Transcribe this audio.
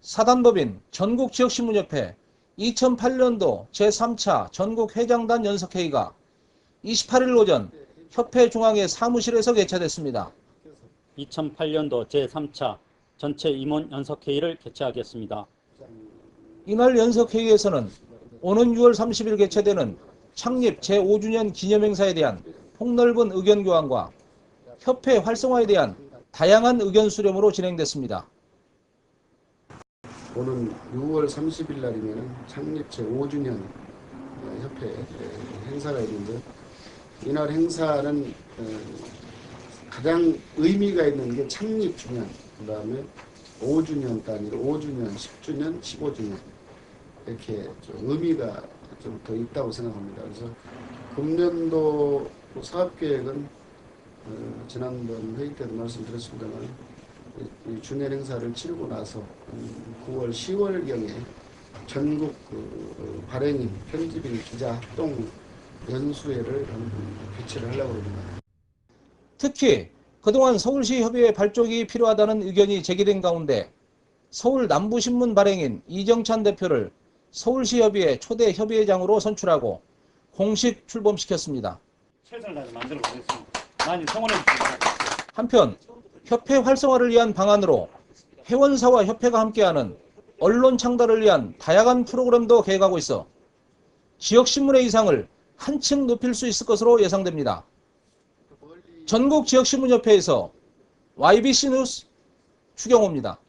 사단법인 전국지역신문협회 2008년도 제3차 전국회장단 연석회의가 28일 오전 협회 중앙회 사무실에서 개최됐습니다. 2008년도 제3차 전체 임원 연석회의를 개최하겠습니다. 이날 연석회의에서는 오는 6월 30일 개최되는 창립 제5주년 기념행사에 대한 폭넓은 의견 교환과 협회 활성화에 대한 다양한 의견 수렴으로 진행됐습니다. 오는 6월 30일 날이면 창립 제 5주년 협회 행사가 있는데 이날 행사는 어, 가장 의미가 있는 게 창립 주년, 그 다음에 5주년 단위로 5주년, 10주년, 15주년 이렇게 좀 의미가 좀 더 있다고 생각합니다. 그래서 금년도 사업계획은 어, 지난번 회의 때도 말씀드렸습니다만 주년 행사를 치르고 나서 음, 9월, 10월경에 전국 그 어, 발행인, 편집인, 기자 합동 연수회를 음, 개최를 하려고 합니다. 특히 그동안 서울시 협의회 발족이 필요하다는 의견이 제기된 가운데 서울 남부신문 발행인 이정찬 대표를 서울시 협의회 초대 협의회장으로 선출하고 공식 출범시켰습니다. 최선을 다해서 만들어 보겠습니다. 많이 성원해 주시기 한편 협회 활성화를 위한 방안으로 회원사와 협회가 함께하는 언론 창달을 위한 다양한 프로그램도 계획하고 있어 지역신문의 이상을 한층 높일 수 있을 것으로 예상됩니다. 전국 지역신문협회에서 YBC 뉴스 추경호입니다.